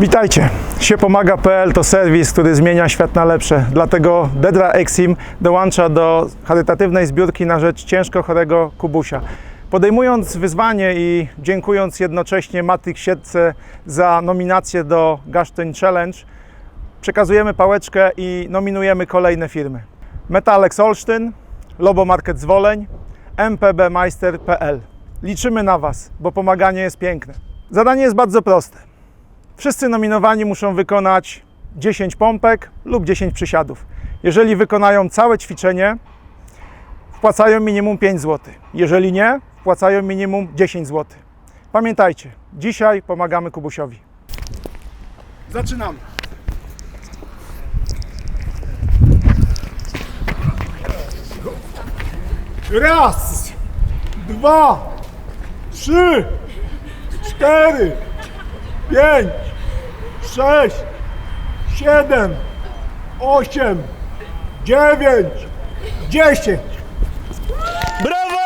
Witajcie. Siepomaga.pl to serwis, który zmienia świat na lepsze. Dlatego Dedra Exim dołącza do charytatywnej zbiórki na rzecz ciężko chorego Kubusia. Podejmując wyzwanie i dziękując jednocześnie Matrix Siedce za nominację do Gasztoń Challenge, przekazujemy pałeczkę i nominujemy kolejne firmy. Metalex Olsztyn, Lobo Market Zwoleń, mpbmeister.pl. Liczymy na Was, bo pomaganie jest piękne. Zadanie jest bardzo proste. Wszyscy nominowani muszą wykonać 10 pompek lub 10 przysiadów. Jeżeli wykonają całe ćwiczenie, wpłacają minimum 5 zł. Jeżeli nie, wpłacają minimum 10 zł. Pamiętajcie, dzisiaj pomagamy Kubusiowi. Zaczynamy. Raz, dwa, trzy, cztery, pięć, sześć, siedem, osiem, dziewięć, dziesięć. Brawo!